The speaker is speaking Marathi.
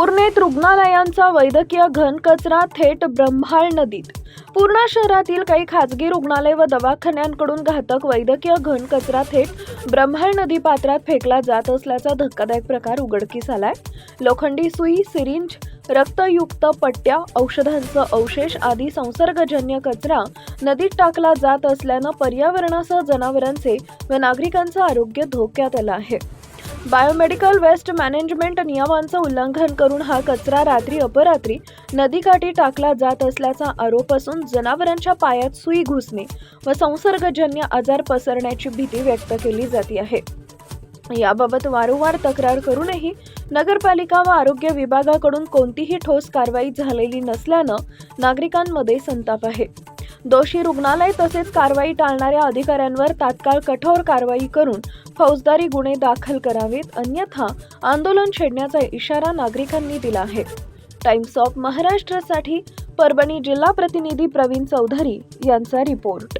पूर्णेत रुग्णालयांचा वैद्यकीय घन कचरा थेट ब्रह्माळ नदीत. पूर्णा शहरातील काही खाजगी रुग्णालय व दवाखान्यांकडून घातक वैद्यकीय घन कचरा थेट ब्रह्माळ नदी पात्रात फेकला जात असल्याचा धक्कादायक प्रकार उघडकीस आलाय. लोखंडी सुई सिरिंज रक्तयुक्त पट्ट्या औषधांचं अवशेष आदी संसर्गजन्य कचरा नदीत टाकला जात असल्यानं पर्यावरणासह जनावरांचे व नागरिकांचं आरोग्य धोक्यात आलं आहे. बायोमेडिकल वेस्ट मॅनेजमेंट नियमांचं उल्लंघन करून हा कचरा रात्री अपरात्री नदीकाठी टाकला जात असल्याचा आरोप असून जनावरांच्या पायात सुई घुसणे व संसर्गजन्य आजार पसरण्याची भीती व्यक्त केली जाते आहे. याबाबत वारंवार तक्रार करूनही नगरपालिका व आरोग्य विभागाकडून कोणतीही ठोस कारवाई झालेली नसल्यानं नागरिकांमध्ये संताप आहे. दोषी रुग्णालय तसेच कारवाई टाळणाऱ्या अधिकाऱ्यांवर तात्काळ कठोर कारवाई करून फौजदारी गुन्हे दाखल करावेत. अन्यथा आंदोलन छेडण्याचा इशारा नागरिकांनी दिला आहे. टाइम्स ऑफ महाराष्ट्रासाठी परभणी जिल्हा प्रतिनिधी प्रवीण चौधरी यांचा रिपोर्ट.